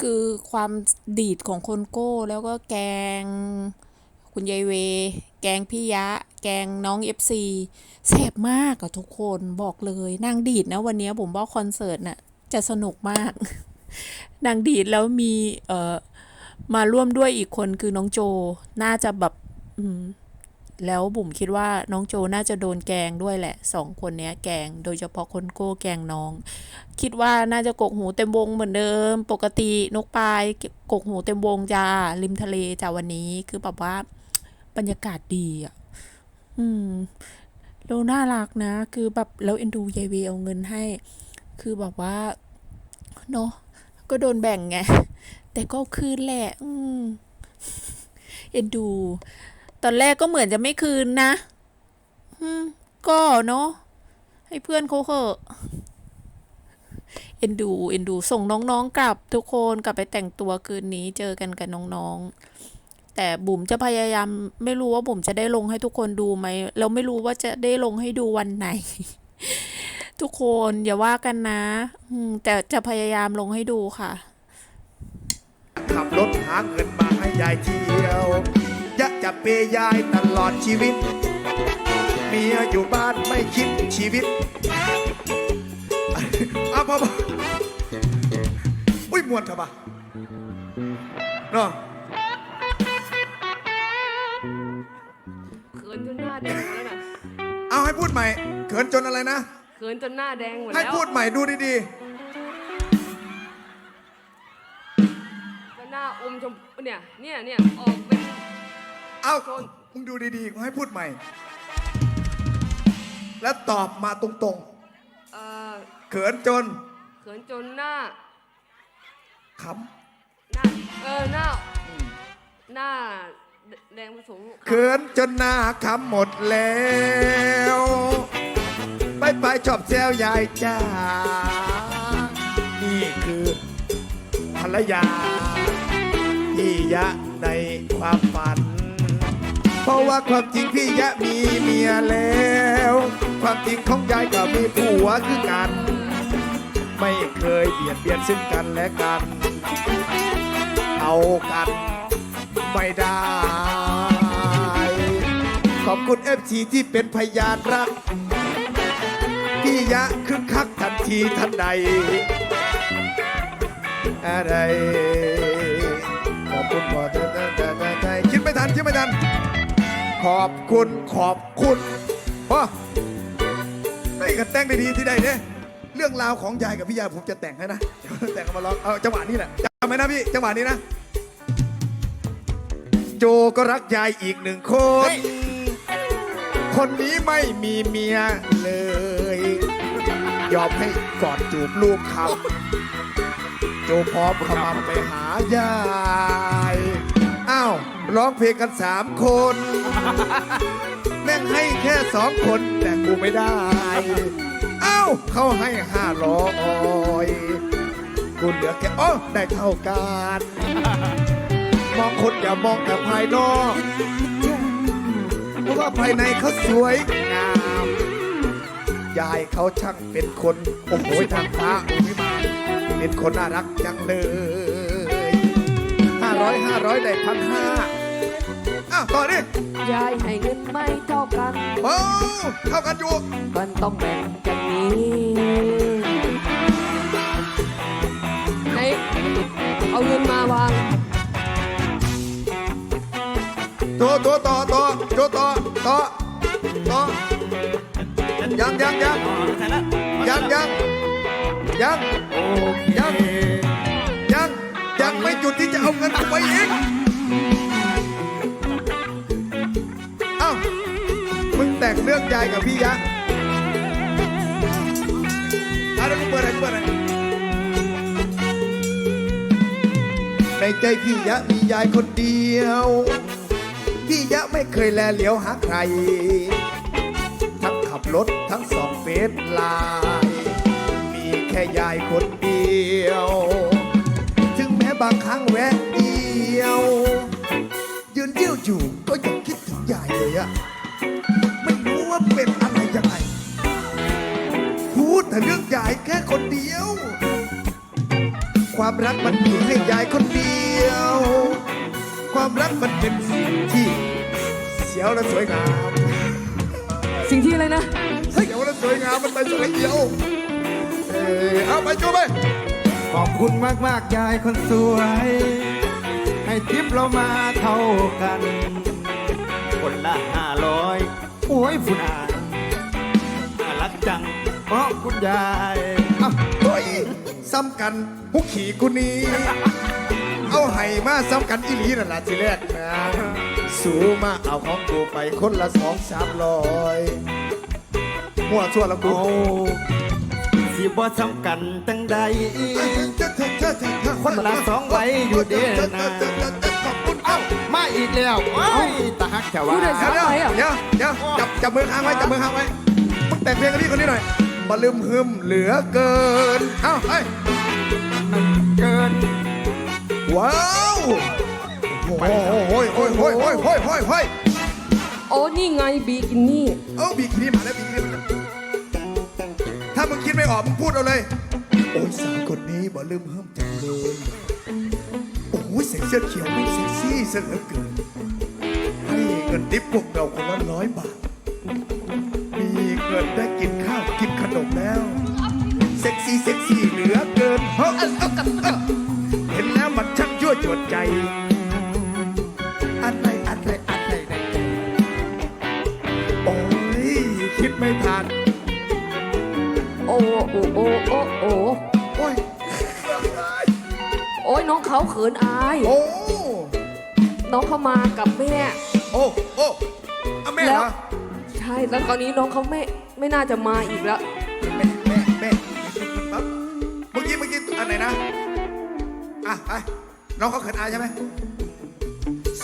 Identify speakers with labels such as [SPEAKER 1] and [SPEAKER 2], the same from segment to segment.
[SPEAKER 1] คือความดีดของคนโก้ แล้วก็แกงคุณยายเว แกงพี่ยะ แกงน้องเอฟซีแสบมากอะทุกคนบอกเลยนางดีดนะวันนี้ผมว่าคอนเสิร์ตน่ะจะสนุกมากนางดีดแล้วมีเอ่อมาร่วมด้วยอีกคนคือน้องโจ น่าจะแบบ อืม แล้วบุ๋มคิดว่าน้องโจน่าจะโดนแกงด้วยแหละสองคนเนี้ยแกงโดยเฉพาะคนโก้แกงน้อง คิดว่าน่าจะกกหูเต็มวงเหมือนเดิม ปกตินกปลายกกหูเต็มวงจ้าริมทะเลจ้าวันนี้คือแบบว่าบรรยากาศดีอะ อืมแล้วน่ารักนะ คือแบบแล้วเอ็นดูยายเวเอาเงินให้ คือแบบว่าเนาะก็โดนแบ่งไง แต่ก็คืนแหละ อืมเอ็นดู อนแรกก็เหมือนจะไม่คืนนะอืมก็เนาะให้เพื่อนเขาเหอะเอ็นดูเอ็นดูส่งน้องๆกลับทุกคนกลับไปแต่งตัวคืนนี้เจอกันกับน้องๆ แต่บุ๋มจะพยายามไม่รู้ว่าบุ๋มจะได้ลงให้ทุกคนดูไหมแล้วไม่รู้ว่าจะได้ลงให้ดูวันไหน ทุกคนอย่าว่ากันนะแต่จะพยายามลงให้ดูค่ะ
[SPEAKER 2] ขับรถหาเงินมาให้ยายเที่ยว ยากจะเปย์ยายตลอดชีวิต เมียอยู่บ้านไม่คิดชีวิตเอาพอพออุ้ยมวนเถอะปะเนาะ
[SPEAKER 3] เขินจนหน้าแดงหมดแล้วนะ
[SPEAKER 2] เอาให้พูดใหม่ เขินจนอะไรนะ
[SPEAKER 3] เขินจนหน้าแดงหมด
[SPEAKER 2] ให้
[SPEAKER 3] แล้ว
[SPEAKER 2] พูดใหม่ดูดี
[SPEAKER 3] ก็หน้าอมชมพูเนี่ยเนี่ยเนี่ยออกเป็น
[SPEAKER 2] ๆเอามึงดูดีๆกูให้พูดใหม่ แล้วตอบมาตรง
[SPEAKER 3] เอ่อ
[SPEAKER 2] ๆ เขินจน
[SPEAKER 3] เขินจนหน้า
[SPEAKER 2] ข
[SPEAKER 3] หน้า เออ หน้าหน้า แดงผสมำ
[SPEAKER 2] เขินจนหน้าขำหมดแล้วไปไปชอบแซวยายจ้านี่คือภรรยาพี่ยะในความฝัน เพราะว่าความจริงพี่ยะมีเมียแล้ว ความจริงของยายก็มีผัวคือกัน ไม่เคยเบียดเบียนซึ่งกันและกัน เอากันไม่ได้ ขอบคุณเอฟซีที่เป็นพยานรัก พี่ยะคึกคักทันทีทันใด อะไร ขอบคุณพอใจคิดไม่ทัน คิดไม่ทัน อบคุณขอบคุณพ่อไม่กันแต่งได้ดีที่ใดเนี่ยเรื่องราวของยายกับพี่ยาผมจะแต่งให้นะแต่งเอามาร้องเอาจังหวะนี้แหละจำไหมนะพี่จังหวะนี้นะ โจก็รักยายอีกหนึ่งคน คนนี้ไม่มีเมียเลย ยอมให้กอดจูบลูกคำโจพร้อมขมำไปหายาย ร้องเพลงกันสามคนแม่งให้แค่สองคนแต่กูไม่ได้อ้าวเขาให้ห้าร้อยกูเหลือแค่อ๋อได้เท่ากันมองคนอย่ามองแต่ภายนอก เพราะว่าภายในเขาสวยงาม ยายเขาช่างเป็นคน โอ้โหทางฟ้าโอ้ยมาเป็นคนน่ารักจังเลย ร้อยห้าร้อยได้พันห้าอ้าต่อดิ
[SPEAKER 3] ยายให้เงินไม่เท่ากัน
[SPEAKER 2] เอ้เท่ากันอยู่
[SPEAKER 3] มันต้องแบ่งกันนี้ไหนเอาเงินมาวาง
[SPEAKER 2] โตโตต่อต่อโตต่อต่อต่อยังยังยังยังยังยังโอเคง ยังไม่จุดที่จะเอาเงินกูไปอีกเอ้ามึงแต่งเรื่องยายกับพี่ยะอะไรกูเปิดอะไรกูเปิดอะไรในใจพี่ยะมียายคนเดียว พี่ยะไม่เคยแลเหลียวหาใคร ทั้งขับรถทั้งสองเฟสไลน์มีแค่ยายคนเดียวางครั้งแวะเดียว ยืนเยี่ยวอยู่ก็ยังคิดถึงยายเลยอะไม่รู้ว่าเป็นอะไรยังไงพูดแต่เรื่องยายแค่คนเดียวความความรักมันมีให้ยายคนเดียว ความรักมันเป็นสิ่งที่เสียวและสวยงาม
[SPEAKER 3] สิ่งที่อะไรนะ
[SPEAKER 2] เสียวและสวยงามมันไปสักเดียว เออเอาไปจูไป
[SPEAKER 4] ขอบคุณมากมากยายคนสวย ให้ทิปเรามาเท่ากัน คนละห้าร้อยโอ้ยฟุนอาน่ารักจัง เพราะคุณยาย
[SPEAKER 2] เอาเฮ้ยซ้ำกันหุกขี่กูนี้ เอาไห้มาซ้ำกันอีหลีนั่นล่ะทีแรกนะสูมาเอาของกูไปคนละสองสามร้อยมั่วชั่วล้วกู
[SPEAKER 4] สีบ่สำกันจังใดคนละสองใบอยู่เด้นะ
[SPEAKER 2] เอ้า
[SPEAKER 4] มาอีกแล้วโอ้ยตาฮักแถวว่า
[SPEAKER 3] เดี๋
[SPEAKER 2] ยวเดี๋ยวเดี๋ยวจับจับมือค้างไว้จับมือค้างไว้มึงแต่งเพลงกันนี่คนนี้หน่อยบลืมฮึมเหลือเกินเอ้าเฮ้ย
[SPEAKER 4] เกิน
[SPEAKER 2] ว้าวโอ้ยโอ้ยโอ้ยโอ้ยโอ้ยโอ้ยโอ้ย
[SPEAKER 3] โอ้นี่ไงบีกินี่
[SPEAKER 2] เอ้าบีกินี่มาแล้วบีกินี่มาแล้ว มึงคิดไม่ออกมึงพูดเอาเลย โอ้ยสาวคนนี้บลืมฮึมจังเลย โอ้ยใส่เสื้อเขียวไม่เซ็กซี่ซะเหลือเกิน ให้เงินดิบพวกเราคนละร้อยบาท มีเงินได้กินข้าวกินขนมแล้ว เซ็กซี่เซ็กซี่เหลือเกินเฮ้ยเห็นแล้วมันช่างยั่วยวนใจ อะไรอะไรอะไรในใจโอ้ยคิดไม่ทัน
[SPEAKER 3] อ้โอ้โอ้โอ้โอ้
[SPEAKER 2] โอ้ย
[SPEAKER 3] โอ้ยน้องเขาเขินอาย
[SPEAKER 2] โอ้
[SPEAKER 3] น้องเขามากับแม่
[SPEAKER 2] โอ้โอ้อแม่เห
[SPEAKER 3] แล้
[SPEAKER 2] ร
[SPEAKER 3] ว
[SPEAKER 2] อ
[SPEAKER 3] ใช่แล้วคราวนี้น้องเขาไม่ไม่น่าจะมาอีกแล้ว
[SPEAKER 2] แม่แม่แม่ปั๊บเมื่อกี้เมื่อกี้อันไหนนะอะไปน้องเขาเขินอายใช่ไหม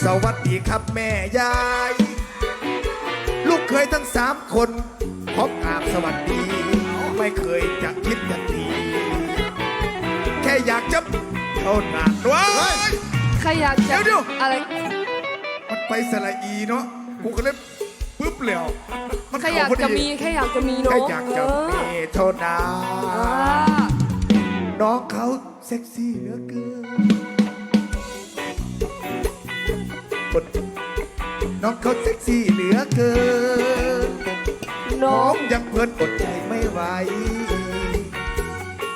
[SPEAKER 2] สวัสดีครับแม่ยาย ลูกเคยทั้งสามคนขอกราบสวัสดี ไม่เคยจะคิดจะดีแค่อยากจะเท่านั้นว้าย
[SPEAKER 3] ใครอยากจะ
[SPEAKER 2] เดี๋ยวเดี๋ยว
[SPEAKER 3] อะไร
[SPEAKER 2] มันไปสระอีเนาะกูก็เลยปึ๊บเหลียวมัน
[SPEAKER 3] ใครอยาก
[SPEAKER 2] เข้พ
[SPEAKER 3] จะ
[SPEAKER 2] ดี
[SPEAKER 3] มีแค่อยากจะมีน้
[SPEAKER 2] แค่
[SPEAKER 3] อง
[SPEAKER 2] อยากจะ
[SPEAKER 3] เออ
[SPEAKER 2] มีเท่านั้น
[SPEAKER 3] อ่า
[SPEAKER 2] น้องเขาเซ็กซี่เหลือเกินกดน้องเขาเซ็กซี่เหลือเกิน
[SPEAKER 3] น้
[SPEAKER 2] น้
[SPEAKER 3] อ
[SPEAKER 2] องงยังเพลินอดใจไม่ไหว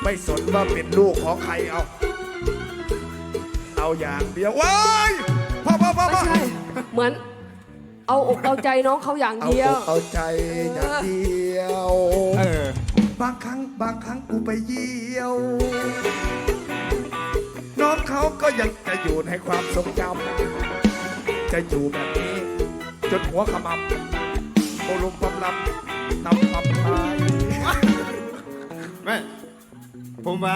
[SPEAKER 2] ไม่สนว่าเป็นลูกของใครเอา เอาอย่างเดียวว้ายพ่อพ่อพ่อ
[SPEAKER 3] ไม่
[SPEAKER 2] พ่อ
[SPEAKER 3] ใช่เหมือน เอาอกเอาใจน้องเขาอย่าง
[SPEAKER 2] เอา
[SPEAKER 3] เดีย
[SPEAKER 2] อ
[SPEAKER 3] ว
[SPEAKER 2] กเอาใจอย่างเดียว
[SPEAKER 4] เออ
[SPEAKER 2] บางครั้งบางครั้งกูไปเยี่ยว น้องเขาก็ยังจะอยู่ในความทรงจำจะอยู่แบบนี้ จนหัวขมับโอลุมพำลำ นำคำพาย
[SPEAKER 4] แม่ผมว่า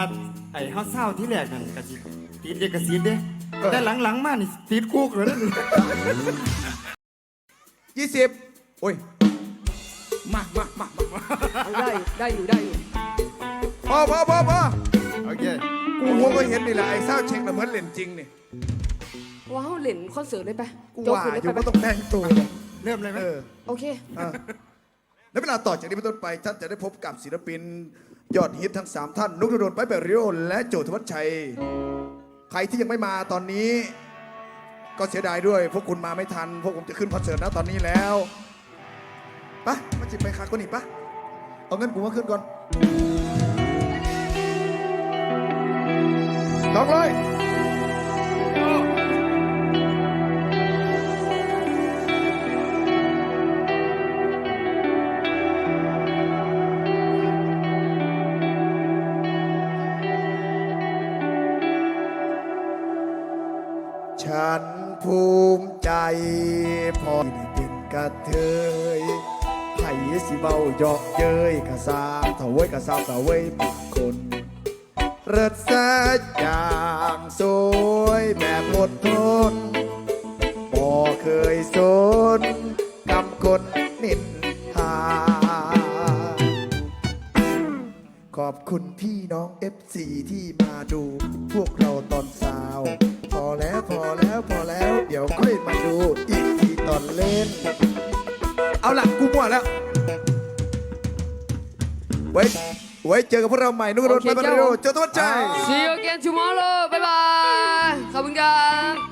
[SPEAKER 4] ไอ้เฮาเศร้าที่แรกนั่นกะสิติดเด็กกสิทธิ์เด้แต่หลังๆมานี่ติดคุกเลยน
[SPEAKER 2] ยี่สิบโอ้ย มามามามา
[SPEAKER 3] ได้อยู่ได้อยู่ได้อยู่
[SPEAKER 2] พอพอพอพอ
[SPEAKER 4] โอเค
[SPEAKER 2] กูหัวก็เห็นนี่แหละไอ้เศร้าเช็คน่ะเหมือนเล่นจริงนี่
[SPEAKER 3] ว้าวเล่นคอนเสิร์ตเลยไป
[SPEAKER 2] กู
[SPEAKER 3] โจ๊ก
[SPEAKER 2] ว่า
[SPEAKER 3] ด
[SPEAKER 2] อยู่ก็ต้องแต่งตัวเลย
[SPEAKER 4] เริ่มเลยไหม
[SPEAKER 3] โอเค
[SPEAKER 2] อะและเวลาต่อจากนี้เป็นต้นไป ท่านจะได้พบกับศิลปิน ยอดฮิตทั้ง 3 ท่าน นุกธนดลไปเปริโอและโจทวัชชัย ใครที่ยังไม่มาตอนนี้ ก็เสียดายด้วย พวกคุณมาไม่ทัน พวกผมจะขึ้นคอนเสิร์ตนะตอนนี้แล้วปะมาจิบไปคักก่อนอีกปะเอาเงินกูมาขึ้นก่อนน้องเลย ใจพอได้เป็นกระเทยไผ่สิเบาหยอกเย้ยกระซามเถวยกระซามเถวยปากคนเริดแสอย่างสวยแบบหมดทนบ่เคยสน อบคุณพี่น้อง FC ที่มาดูพวกเราตอนสาว พอแล้วพอแล้วพอแล้ว เดี๋ยวค่อยมาดูอีกทีตอนเล่น เอาล่ะกูมั่วแล้วเว้ยไว้เจอกับพวกเราใหม่นุกรถ
[SPEAKER 3] โอเค
[SPEAKER 2] มาบา
[SPEAKER 3] ครับ
[SPEAKER 2] ริโอ
[SPEAKER 3] ผม
[SPEAKER 2] เจ้าตัวใจ
[SPEAKER 3] See you again tomorrow บ๊ายบาย ขอบคุณครับ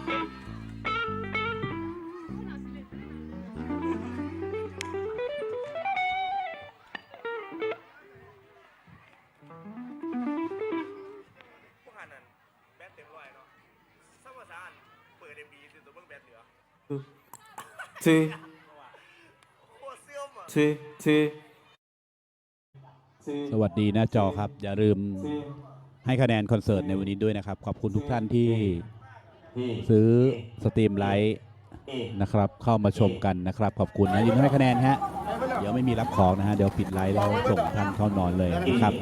[SPEAKER 4] ทีทีที
[SPEAKER 5] สวัสดีหน้าจอครับ อย่าลืมให้คะแนนคอนเสิร์ตในวันนี้ด้วยนะครับ ขอบคุณทุกท่านที่ซื้อสตรีมไลท์นะครับ เข้ามาชมกันนะครับ ขอบคุณนะอย่าลืมให้คะแนนฮะเดี๋ยวไม่มีรับของนะฮะเดี๋ยวปิดไลท์แล้วส่งท่านเข้านอนเลยนะครับ